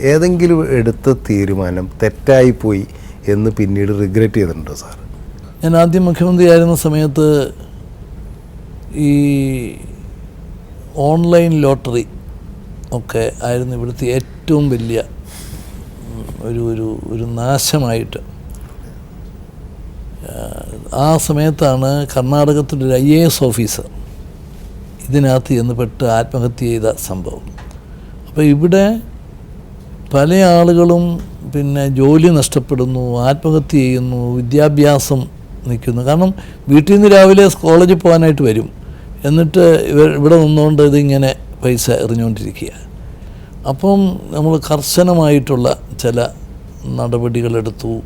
ഏതെങ്കിലും എടുത്ത തീരുമാനം തെറ്റായിപ്പോയി എന്ന് പിന്നീട് റിഗ്രറ്റ് ചെയ്തിട്ടുണ്ടോ സാർ? ഞാൻ ആദ്യം മുഖ്യമന്ത്രിയായിരുന്ന സമയത്ത് ഈ ഓൺലൈൻ ലോട്ടറി ഒക്കെ ആയിരുന്നു ഇവിടുത്തെ ഏറ്റവും വലിയ ഒരു ഒരു ഒരു നാശമായിട്ട്. ആ സമയത്താണ് കർണാടകത്തിന്റെ ഒരു ഐ എ എസ് ഓഫീസർ ഇതിനകത്ത് ചെന്ന് പെട്ട് ആത്മഹത്യ ചെയ്ത സംഭവം. അപ്പോൾ ഇവിടെ പല ആളുകളും പിന്നെ ജോലി നഷ്ടപ്പെടുന്നു ആത്മഹത്യ ചെയ്യുന്നു വിദ്യാഭ്യാസം നിൽക്കുന്നു. കാരണം വീട്ടിൽ നിന്ന് രാവിലെ കോളേജിൽ പോകാനായിട്ട് വരും. എന്നിട്ട് ഇവർ ഇവിടെ നിന്നുകൊണ്ട് ഇതിങ്ങനെ പൈസ എറിഞ്ഞുകൊണ്ടിരിക്കുക. അപ്പം നമ്മൾ കർശനമായിട്ടുള്ള ചില നടപടികളെടുത്തു.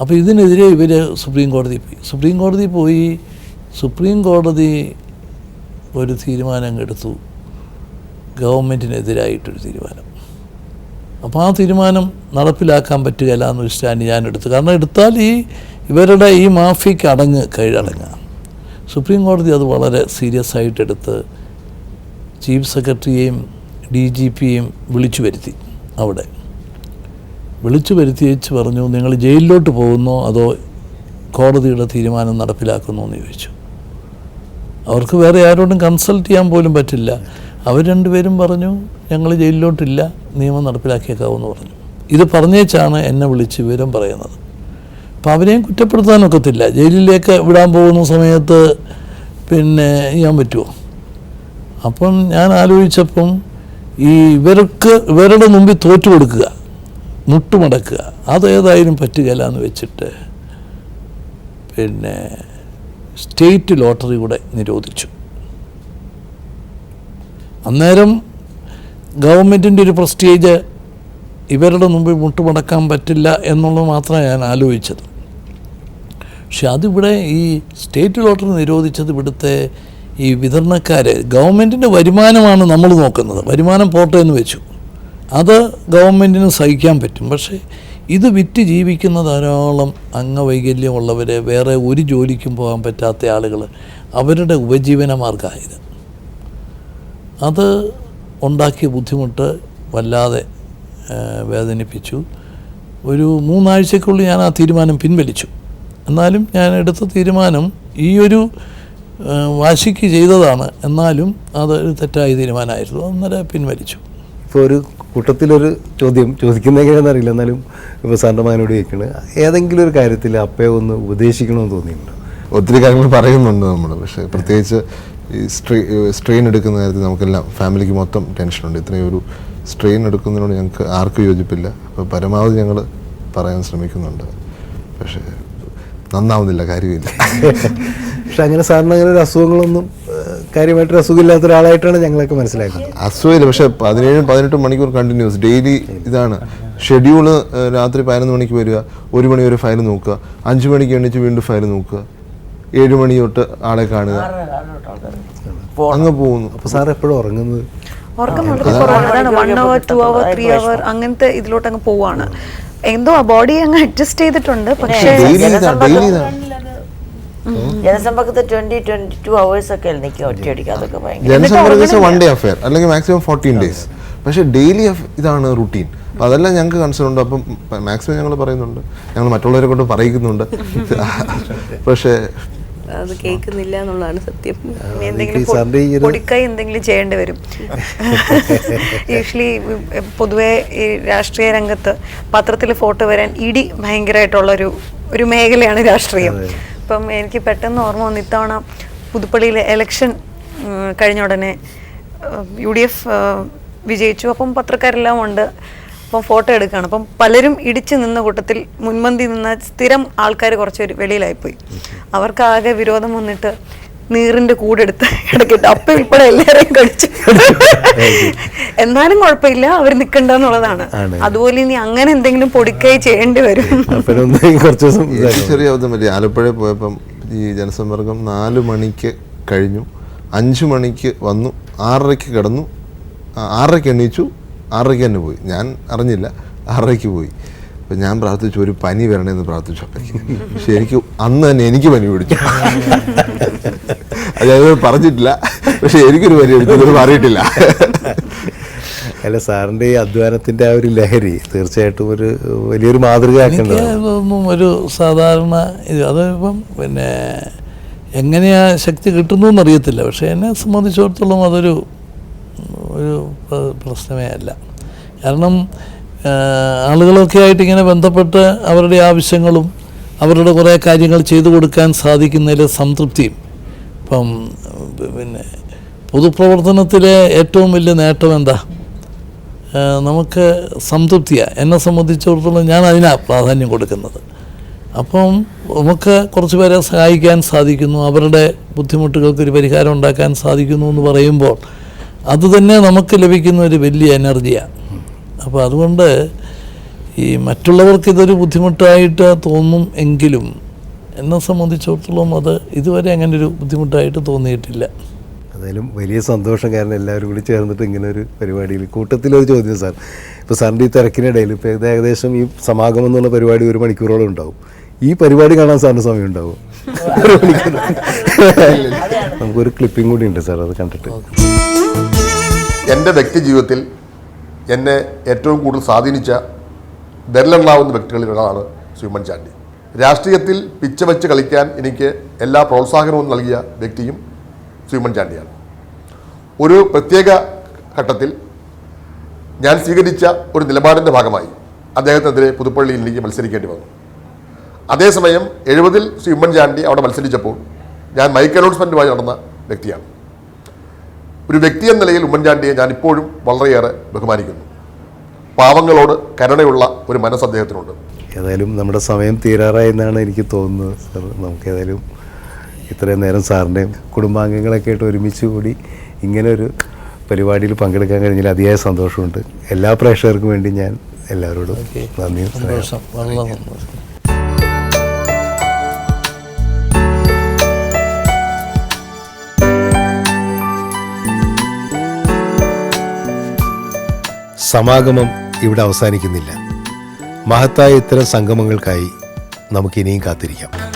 അപ്പോൾ ഇതിനെതിരെ ഇവർ സുപ്രീം കോടതി പോയി. സുപ്രീം കോടതി പോയി. സുപ്രീം കോടതി ഒരു തീരുമാനം എടുത്തു. ഗവൺമെന്റിനെതിരായിട്ടൊരു തീരുമാനം. അപ്പോൾ ആ തീരുമാനം നടപ്പിലാക്കാൻ പറ്റുകയില്ല എന്നൊരു സ്റ്റാൻഡ് ഞാൻ എടുത്തു. കാരണം എടുത്താൽ ഈ ഇവരുടെ ഈ മാഫിക്ക് അടങ്ങ് കീഴടങ്ങാം. സുപ്രീം കോടതി അത് വളരെ സീരിയസ് ആയിട്ട് എടുത്ത് ചീഫ് സെക്രട്ടറിയെയും ഡി ജി പിയെയും വിളിച്ചു വരുത്തി അവിടെ. വിളിച്ചു വരുത്തി വെച്ച് പറഞ്ഞു നിങ്ങൾ ജയിലിലോട്ട് പോകുന്നോ അതോ കോടതിയുടെ തീരുമാനം നടപ്പിലാക്കുന്നു എന്ന് ചോദിച്ചു. അവർക്ക് വേറെ ആരോടും കൺസൾട്ട് ചെയ്യാൻ പോലും പറ്റില്ല. അവർ രണ്ടുപേരും പറഞ്ഞു ഞങ്ങൾ ജയിലിലോട്ടില്ല. നിയമം നടപ്പിലാക്കിയേക്കാവെന്ന് പറഞ്ഞു. ഇത് പറഞ്ഞേച്ചാണ് എന്നെ വിളിച്ച് വിവരം പറയുന്നത്. അപ്പം അവരെയും കുറ്റപ്പെടുത്താനൊക്കത്തില്ല ജയിലിലേക്ക് വിടാൻ പോകുന്ന സമയത്ത് പിന്നെ ചെയ്യാൻ പറ്റുമോ അപ്പം ഞാൻ ആലോചിച്ചപ്പം ഈ ഇവർക്ക് ഇവരുടെ മുമ്പിൽ തോറ്റു കൊടുക്കുക മുട്ടുമടക്കുക അതേതായാലും പറ്റുകയില്ല എന്ന് വെച്ചിട്ട് പിന്നെ സ്റ്റേറ്റ് ലോട്ടറി കൂടെ നിരോധിച്ചു. അന്നേരം ഗവൺമെന്റിന്റെ ഒരു പ്രസ്റ്റേജ് ഇവരുടെ മുമ്പിൽ മുട്ടുമടക്കാൻ പറ്റില്ല എന്നുള്ളത് മാത്രമേ ഞാൻ ആലോചിച്ചത്. പക്ഷെ അതിവിടെ ഈ സ്റ്റേറ്റ് ലോട്ടറി നിരോധിച്ചത് ഇവിടുത്തെ ഈ വിതരണക്കാർ ഗവൺമെന്റിന്റെ വരുമാനമാണ് നമ്മൾ നോക്കുന്നത്. വരുമാനം പോട്ടെ എന്ന് വെച്ചു. അത് ഗവൺമെന്റിന് സഹിക്കാൻ പറ്റും. പക്ഷേ ഇത് വിറ്റ് ജീവിക്കുന്ന ധാരാളം അംഗവൈകല്യമുള്ളവർ വേറെ ഒരു ജോലിക്കും പോകാൻ പറ്റാത്ത ആളുകൾ അവരുടെ ഉപജീവന മാർഗമായത് അത് ഉണ്ടാക്കിയ ബുദ്ധിമുട്ട് വല്ലാതെ വേദനിപ്പിച്ചു. ഒരു മൂന്നാഴ്ചക്കുള്ളിൽ ഞാൻ ആ തീരുമാനം പിൻവലിച്ചു. എന്നാലും ഞാൻ എടുത്ത തീരുമാനം ഈ ഒരു വാശിക്ക് ചെയ്തതാണ്. എന്നാലും അതൊരു തെറ്റായ തീരുമാനമായിരുന്നു. അന്നേരം പിൻവലിച്ചു. ഇപ്പോൾ ഒരു കൂട്ടത്തിലൊരു ചോദ്യം ചോദിക്കുന്ന എങ്ങനെയാണെന്ന് അറിയില്ല എന്നാലും ഇപ്പോൾ സാറിന്റെ മകനോട് ചോദിക്കുന്നത് ഏതെങ്കിലും ഒരു കാര്യത്തിൽ അപ്പയെ ഒന്ന് ഉപദേശിക്കണമെന്ന് തോന്നിയിട്ടുണ്ടോ? ഒത്തിരി കാര്യങ്ങൾ പറയുന്നുണ്ട് നമ്മൾ പക്ഷേ പ്രത്യേകിച്ച് ഈ സ്ട്രീ സ്ട്രെയിൻ എടുക്കുന്ന കാര്യത്തിൽ നമുക്കെല്ലാം ഫാമിലിക്ക് മൊത്തം ടെൻഷനുണ്ട്. ഇത്രയും ഒരു സ്ട്രെയിൻ എടുക്കുന്നതിനോട് ഞങ്ങൾക്ക് ആർക്കും യോജിപ്പില്ല. അപ്പോൾ പരമാവധി ഞങ്ങൾ പറയാൻ ശ്രമിക്കുന്നുണ്ട്. പക്ഷേ നന്നാവുന്നില്ല കാര്യമില്ല. പക്ഷെ അങ്ങനെ സാറിന് അങ്ങനെ ഒരു അസുഖങ്ങളൊന്നും കാര്യമായിട്ടൊരു അസുഖമില്ലാത്ത ഒരാളായിട്ടാണ് ഞങ്ങളൊക്കെ മനസ്സിലാക്കുന്നത്. അസുഖമില്ല. പക്ഷെ പതിനേഴും പതിനെട്ടും മണിക്കൂർ കണ്ടിന്യൂസ് ഡെയിലി ഇതാണ്. ഷെഡ്യൂൾ രാത്രി പതിനൊന്ന് മണിക്ക് വരിക ഒരു മണി വരെ ഫയൽ നോക്കുക അഞ്ച് മണിക്ക് എണീച്ച് വീണ്ടും ഫയൽ നോക്കുക. ഏഴ് മണി തൊട്ട് ആളെ കാണുക. അങ്ങ് പോകുന്നു. അപ്പൊ സാർ എപ്പോഴും ഉറങ്ങുന്നത്? ഉറക്കം വളരെ കുറവാണ് അതാണ് one hour two hour three hour അങ്ങനത്തെ ഇതിലോട്ട് അങ്ങ് പോവാണ്. എന്തോ ആ ബോഡി അങ്ങ് അഡ്ജസ്റ്റ് ചെയ്തിട്ടുണ്ട്. പക്ഷേ ഡെയിലി ഡെയിലി ഇതാണ് ജനസമ്പർക്കത്ത് ട്വന്റി ട്വന്റി ടു അവേഴ്സ് ഒക്കെ നിൽക്കും ഒറ്റയടിക്ക് അതൊക്കെ ഭയങ്കര ജനസമ്പർക്കം വൺ ഡേ അഫെയർ അല്ലെങ്കിൽ മാക്സിമം ഫോർട്ടീൻ ഡേയ്സ് പക്ഷേ ഡെയിലി ഇതാണ് റുട്ടീൻ അപ്പം അതെല്ലാം ഞങ്ങൾക്ക് കൺസേൺ ഉണ്ട്. അപ്പം മാക്സിമം ഞങ്ങൾ പറയുന്നുണ്ട്. ഞങ്ങൾ മറ്റുള്ളവരെ കൊണ്ട് പറയിക്കുന്നുണ്ട്. പക്ഷേ അത് കേൾക്കുന്നില്ല എന്നുള്ളതാണ് സത്യം. എന്തെങ്കിലും പൊടിക്കൈ എന്തെങ്കിലും ചെയ്യേണ്ടി വരും. യൂഷ്വലി പൊതുവെ ഈ രാഷ്ട്രീയ രംഗത്ത് പത്രത്തിൽ ഫോട്ടോ വരാൻ ഇടി ഭയങ്കരമായിട്ടുള്ളൊരു ഒരു മേഖലയാണ് രാഷ്ട്രീയം. ഇപ്പം എനിക്ക് പെട്ടെന്ന് ഓർമ്മ വന്നു ഇത്തവണ പുതുപ്പള്ളിയിലെ എലക്ഷൻ കഴിഞ്ഞ ഉടനെ യു ഡി എഫ് വിജയിച്ചു. അപ്പം പത്രക്കാരെല്ലാം ഉണ്ട്. അപ്പം ഫോട്ടോ എടുക്കുകയാണ് അപ്പം പലരും ഇടിച്ചു നിന്ന കൂട്ടത്തിൽ മുൻപന്തി നിന്ന സ്ഥിരം ആൾക്കാർ കുറച്ച് പേര് വെളിയിലായിപ്പോയി. അവർക്ക് ആകെ വിരോധം വന്നിട്ട് നീറിന്റെ കൂടെടുത്ത് ഇടയ്ക്കിട്ട് അപ്പം ഇപ്പോൾ എല്ലാവരെയും കടിച്ചു. എന്നാലും കുഴപ്പമില്ല അവർ നിൽക്കണ്ടെന്നുള്ളതാണ് അതുപോലെ ഇനി അങ്ങനെ എന്തെങ്കിലും പൊടിക്കൈ ചെയ്യേണ്ടി വരും. ചെറിയ ആലപ്പുഴ പോയപ്പം ഈ ജനസമ്പർക്കം നാല് മണിക്ക് കഴിഞ്ഞു. അഞ്ച് മണിക്ക് വന്നു. ആറരയ്ക്ക് കിടന്നു. ആറരയ്ക്ക് എണീച്ചു. ആറരയ്ക്ക് തന്നെ പോയി. ഞാൻ അറിഞ്ഞില്ല. ആറരയ്ക്ക് പോയി. അപ്പം ഞാൻ പ്രാർത്ഥിച്ചു ഒരു പനി വരണമെന്ന് പ്രാർത്ഥിച്ചു. അപ്പയ്ക്ക് പക്ഷെ എനിക്ക് അന്ന് തന്നെ എനിക്ക് പനി പിടിച്ചു. അത് ഞാൻ പറഞ്ഞിട്ടില്ല. പക്ഷെ എനിക്കൊരു പനി പിടിച്ചു. അറിയിട്ടില്ല അല്ല സാറിന്റെ ഈ അധ്വാനത്തിന്റെ ആ ഒരു ലഹരി തീർച്ചയായിട്ടും ഒരു വലിയൊരു മാതൃകയാക്കുന്നു ഒരു സാധാരണ ഇത് അതിപ്പം പിന്നെ എങ്ങനെയാ ശക്തി കിട്ടുന്നു എന്നറിയത്തില്ല പക്ഷേ എന്നെ സംബന്ധിച്ചിടത്തോളം അതൊരു ഒരു പ്ര- പ്രശ്നമേ അല്ല. കാരണം ആളുകളൊക്കെ ആയിട്ട് ഇങ്ങനെ ബന്ധപ്പെട്ട് അവരുടെ ആവശ്യങ്ങളും അവരുടെ കുറേ കാര്യങ്ങൾ ചെയ്തു കൊടുക്കാൻ സാധിക്കുന്നതിൽ സംതൃപ്തിയും. ഇപ്പം പിന്നെ പൊതുപ്രവർത്തനത്തിലെ ഏറ്റവും വലിയ നേട്ടം എന്താ? നമുക്ക് സംതൃപ്തിയാണ് എന്നെ സംബന്ധിച്ചിടത്തോളം ഞാൻ അതിനാണ് പ്രാധാന്യം കൊടുക്കുന്നത്. അപ്പം നമുക്ക് കുറച്ച് പേരെ സഹായിക്കാൻ സാധിക്കുന്നു. അവരുടെ ബുദ്ധിമുട്ടുകൾക്ക് ഒരു പരിഹാരം ഉണ്ടാക്കാൻ സാധിക്കുന്നു എന്ന് പറയുമ്പോൾ അത് തന്നെ നമുക്ക് ലഭിക്കുന്ന ഒരു വലിയ എനർജിയാണ്. അപ്പോൾ അതുകൊണ്ട് ഈ മറ്റുള്ളവർക്ക് ഇതൊരു ബുദ്ധിമുട്ടായിട്ട് തോന്നും എങ്കിലും എന്നെ സംബന്ധിച്ചിടത്തോളം അത് ഇതുവരെ അങ്ങനെ ഒരു ബുദ്ധിമുട്ടായിട്ട് തോന്നിയിട്ടില്ല. എന്തായാലും വലിയ സന്തോഷം കാരണം എല്ലാവരും കൂടി ചേർന്നിട്ട് ഇങ്ങനെ ഒരു പരിപാടിയിൽ കൂട്ടത്തിലൊരു ചോദ്യം സാർ. ഇപ്പോൾ സാറിന്റെ ഈ തിരക്കിനിടയിൽ ഇപ്പോൾ ഏകദേശം ഈ സമാഗമം എന്നുള്ള പരിപാടി ഒരു മണിക്കൂറോളം ഉണ്ടാവും. ഈ പരിപാടി കാണാൻ സാറിന് സമയം ഉണ്ടാവും നമുക്കൊരു ക്ലിപ്പിംഗ് കൂടി ഉണ്ട് സാർ അത് കണ്ടിട്ട്. എന്റെ വ്യക്തി ജീവിതത്തിൽ എന്നെ ഏറ്റവും കൂടുതൽ സ്വാധീനിച്ച വിരലെണ്ണാവുന്ന വ്യക്തികളിൽ ഒരാളാണ് ശ്രീ ചാണ്ടി. രാഷ്ട്രീയത്തിൽ പിച്ച വെച്ച് കളിക്കാൻ എനിക്ക് എല്ലാ പ്രോത്സാഹനവും നൽകിയ വ്യക്തിയും ശ്രീ ചാണ്ടിയാണ്. ഒരു പ്രത്യേക ഘട്ടത്തിൽ ഞാൻ സ്വീകരിച്ച ഒരു നിലപാടിന്റെ ഭാഗമായി അദ്ദേഹത്തിനെതിരെ പുതുപ്പള്ളിയിൽ എനിക്ക് മത്സരിക്കേണ്ടി വന്നു. അതേസമയം എഴുപതിൽ ശ്രീ ഉമ്മൻചാണ്ടി അവിടെ മത്സരിച്ചപ്പോൾ ഞാൻ മൈക്ക് അനൗൺസ്മെന്റുമായി നടന്ന വ്യക്തിയാണ്. ഒരു വ്യക്തി എന്ന നിലയിൽ ഉമ്മൻചാണ്ടിയെ ഞാൻ ഇപ്പോഴും വളരെയേറെ ബഹുമാനിക്കുന്നു. പാവങ്ങളോട് കരുണയുള്ള ഒരു മനസ്സ് അദ്ദേഹത്തിനുണ്ട്. ഏതായാലും നമ്മുടെ സമയം തീരാറായി എന്നാണ് എനിക്ക് തോന്നുന്നത് സാർ. നമുക്ക് ഏതായാലും ഇത്രയും നേരം സാറിന്റെയും കുടുംബാംഗങ്ങളൊക്കെ ആയിട്ട് ഒരുമിച്ച് കൂടി ഇങ്ങനെ ഒരു പരിപാടിയിൽ പങ്കെടുക്കാൻ കഴിഞ്ഞാൽ അതിയായ സന്തോഷമുണ്ട്. എല്ലാ പ്രേക്ഷകർക്കും വേണ്ടി ഞാൻ എല്ലാവരോടും നന്ദിയും സന്തോഷം. സന്തോഷം സമാഗമം ഇവിടെ അവസാനിക്കുന്നില്ല. മഹത്തായ ഇത്തരം സംഗമങ്ങൾക്കായി നമുക്കിനിയും കാത്തിരിക്കാം.